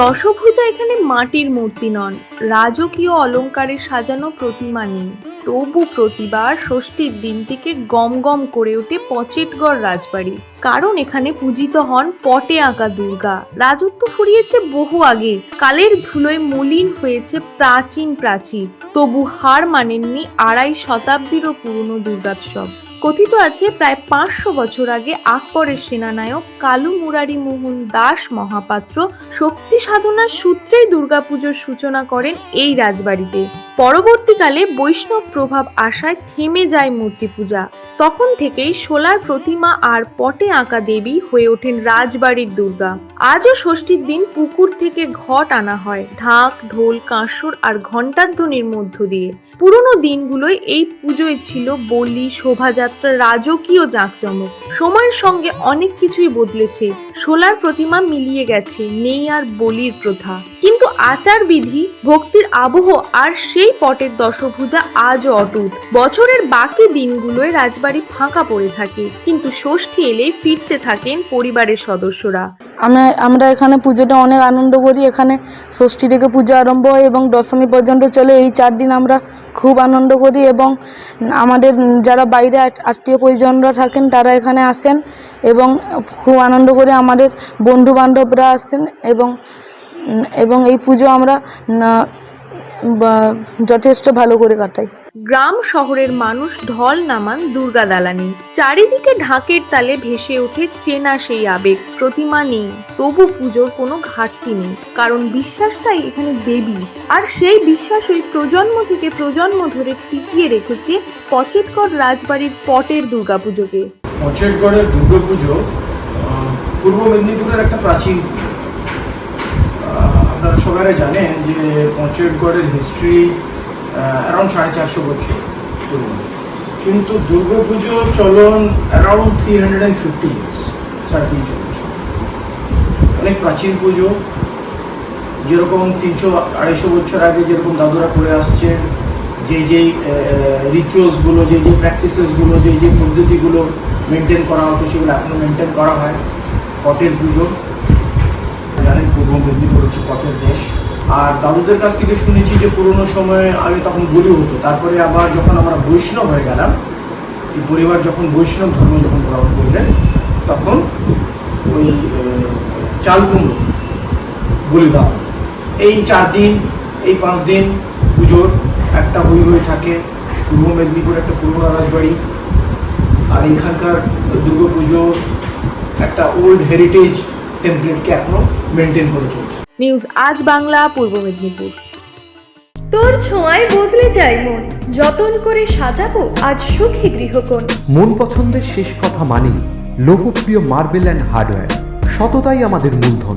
দশভুজা এখানে মাটির মূর্তি নন। রাজকীয় অলংকারে সাজানো প্রতিমা নেই। তবু প্রতিবার ষষ্ঠীর দিন থেকে গম গম করে ওঠে পচেটগড় রাজবাড়ি। কারণ এখানে পূজিত হন পটে আঁকা দুর্গা। রাজত্ব ফুরিয়েছে বহু আগে। কালের ধুলোয় মলিন হয়েছে প্রাচীন প্রাচীর। তবু হার মানেননি আড়াই শতাব্দীরও পুরনো দুর্গোৎসব। কথিত আছে প্রায় পাঁচশো বছর আগে আকবরের সেনানায়ক কালু মুরারি মোহন দাস মহাপাত্র শক্তি সাধনার সূত্রেই দুর্গাপুজোর সূচনা করেন এই রাজবাড়িতে। পরবর্তীকালে বৈষ্ণব প্রভাব আসায় থেমে যায় মূর্তি পূজা। তখন থেকেই সোলার প্রতিমা আর পটে আঁকা দেবী হয়ে ওঠেন রাজবাড়ির দুর্গা। আজও ষষ্ঠীর দিন পুকুর থেকে ঘট আনা হয়। ঢাক, ঢোল, কাঁসর আর ঘণ্টাধ্বনির মধ্য দিয়ে। পুরনো দিনগুলোয় এই পুজোয় ছিল বলি, শোভাযাত্রা, রাজকীয় জাঁকজমক। সময়ের সঙ্গে অনেক কিছুই বদলেছে। সোলার প্রতিমা মিলিয়ে গেছে নেই আর বলির প্রথা। কিন্তু আচার বিধি ভক্তির আবহ আর সেই পটের দশভুজা আজও অটুট। বছরের বাকি দিনগুলোয় রাজবাড়ি ফাঁকা পড়ে থাকে, কিন্তু ষষ্ঠী এলে ফিরতে থাকেন পরিবারের সদস্যরা। আমরা আমরা এখানে পুজোটা অনেক আনন্দ করি। এখানে ষষ্ঠী থেকে পুজো আরম্ভ হয় এবং দশমী পর্যন্ত চলে। এই চার দিন আমরা খুব আনন্দ করি এবং আমাদের যারা বাইরে আত- আত্মীয় পরিজনরা থাকেন তারা এখানে আসেন এবং খুব আনন্দ করে আমাদের বন্ধু বান্ধবরা আসেন এবং এবং এই পুজো আমরা যথেষ্ট ভালো করে কাটাই। গ্রাম শহরের মানুষ ঢল নামান দুর্গা দালানি। চারিদিকে ঢাকের তালে ভেসে ওঠে চেনা সেই আবেগ। প্রতিমা নেই তবু পুজোর কোনো ঘাটতি নেই। কারণ বিশ্বাসটাই এখানে দেবী। আর সেই বিশ্বাসই প্রজন্ম থেকে প্রজন্ম ধরে টিকিয়ে রেখেছে পচেটকর রাজবাড়ির পটের দুর্গাপুজোকে। পঞ্চায়েতগড়ের দুর্গাপুজো পূর্ব মেদিনীপুরের একটা প্রাচীন সবাই জানেন যে পঞ্চায়েতগড়ের হিস্ট্রি অ্যারাউন্ড সাড়ে চারশো বছর পুরনো। কিন্তু দুর্গাপুজো চলন around three hundred and fifty years সাড়ে তিনশো বছর। অনেক প্রাচীন পুজো, যেরকম তিনশো আড়াইশো বছর আগে যেরকম দাদুরা করে আসছেন, যে যেই রিচুয়ালসগুলো যে যে প্র্যাকটিসেসগুলো যে যে পদ্ধতিগুলো মেনটেন করা হতো, সেগুলো এখনও মেনটেন করা হয়। কটের পুজো, জানেন পূর্ব মেদিনীপুর হচ্ছে কটের দেশ। আর দাদুদের কাছ থেকে শুনেছি যে পুরোনো সময়ে আগে তখন বলি হতো। তারপরে আবার যখন আমরা বৈষ্ণব হয়ে গেলাম, এই পরিবার যখন বৈষ্ণব ধর্ম যখন গ্রহণ করলেন, তখন ওই চাল কুমড়ো বলিদান এই চার দিন, এই পাঁচ দিন পুজোর একটা হই হয়ে থাকে, পূর্ব মেদিনীপুর একটা পুরোনো রাজবাড়ি আর এখানকার দুর্গা পুজো একটা ওল্ড হেরিটেজ টেমপ্লেটকে এখনও মেনটেন করে চলছে। নিউজ আজ বাংলা পূর্ব মেদিনীপুর। তোর ছোঁয়ায় বদলে যাই মন যতন করে সাজাবো আজ সুখী গৃহকোণ। মন পছন্দের শেষ কথা মানি লোকপ্রিয় মার্বেল অ্যান্ড হার্ডওয়্যার সততাই আমাদের মূলধন।